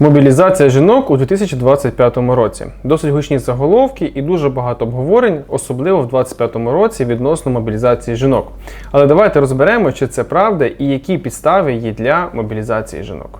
Мобілізація жінок у 2025 році. Досить гучні заголовки і дуже багато обговорень, особливо в 2025 році відносно мобілізації жінок. Але давайте розберемо, чи це правда і які підстави є для мобілізації жінок.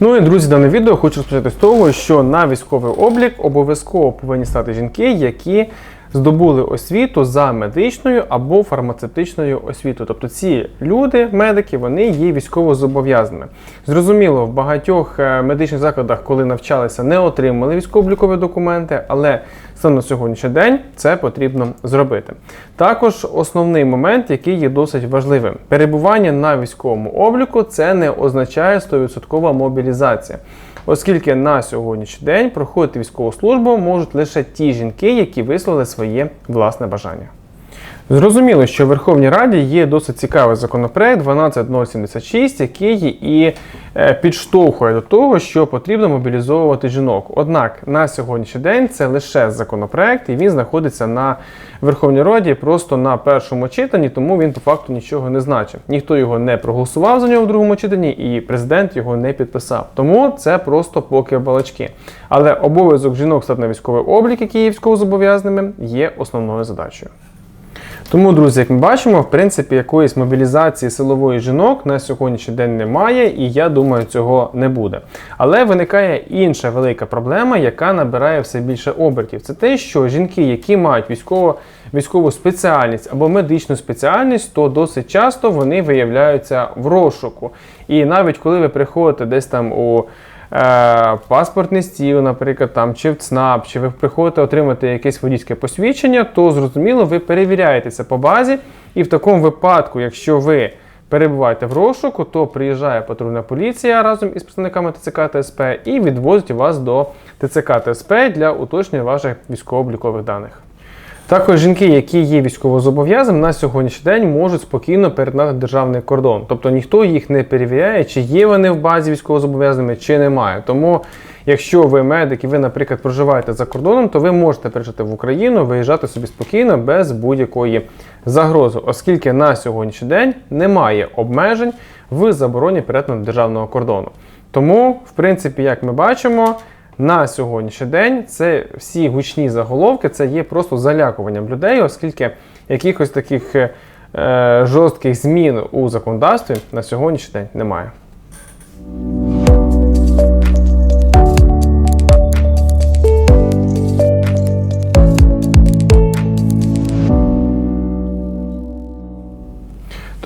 Ну і друзі, дане відео хочу розпочати з того, що на військовий облік обов'язково повинні стати жінки, які здобули освіту за медичною або фармацевтичною освітою. Тобто ці люди, медики, вони є військовозобов'язаними. Зрозуміло, в багатьох е, медичних закладах, коли навчалися, не отримали військово-облікові документи, але саме на сьогоднішній день це потрібно зробити. Також основний момент, який є досить важливим: перебування на військовому обліку це не означає 100% мобілізація. Оскільки на сьогоднішній день проходити військову службу можуть лише ті жінки, які висловили своє власне бажання. Зрозуміло, що в Верховній Раді є досить цікавий законопроект 12076, який і е, підштовхує до того, що потрібно мобілізовувати жінок. Однак на сьогоднішній день це лише законопроект, і він знаходиться на Верховній Раді просто на першому читанні, тому він по факту нічого не значить. Ніхто його не проголосував за нього в другому читанні, і президент його не підписав. Тому це просто поки балачки. Але обов'язок жінок стати на військовий облік, які є військовозобов'язаними, є основною задачею. Тому, друзі, як ми бачимо, в принципі, якоїсь мобілізації силової жінок на сьогоднішній день немає, і я думаю, цього не буде. Але виникає інша велика проблема, яка набирає все більше обертів. Це те, що жінки, які мають військово, військову спеціальність або медичну спеціальність, то досить часто вони виявляються в розшуку. І навіть коли ви приходите десь там у паспортний стіл, наприклад, там, чи в ЦНАП, чи ви приходите отримати якесь водійське посвідчення, то зрозуміло, ви перевіряєтеся по базі, і в такому випадку, якщо ви перебуваєте в розшуку, то приїжджає патрульна поліція разом із представниками ТЦК та і відвозить вас до ТЦК та СП для уточнення ваших військово-облікових даних. Також жінки, які є військовозобов'язаними, на сьогоднішній день можуть спокійно перетнати державний кордон. Тобто ніхто їх не перевіряє, чи є вони в базі військовозобов'язаними, чи немає. Тому, якщо ви медик і ви, наприклад, проживаєте за кордоном, то ви можете приїжджати в Україну, виїжджати собі спокійно без будь-якої загрози, оскільки на сьогоднішній день немає обмежень в забороні перетину державного кордону. Тому, в принципі, як ми бачимо. На сьогоднішній день це всі гучні заголовки, це є просто залякуванням людей, оскільки якихось таких е, жорстких змін у законодавстві на сьогоднішній день немає.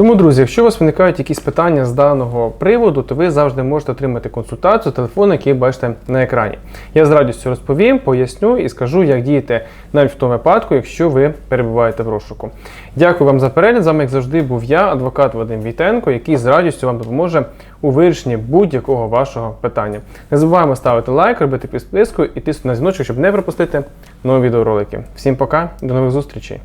Тому, друзі, якщо у вас виникають якісь питання з даного приводу, то ви завжди можете отримати консультацію, телефон, який бачите на екрані. Я з радістю розповім, поясню і скажу, як діяти навіть в тому випадку, якщо ви перебуваєте в розшуку. Дякую вам за перегляд. З вами, як завжди, був я, адвокат Вадим Війтенко, який з радістю вам допоможе у вирішенні будь-якого вашого питання. Не забуваємо ставити лайк, робити підписку і тиснути на дзвіночок, щоб не пропустити нові відеоролики. Всім пока, до нових зустрічей!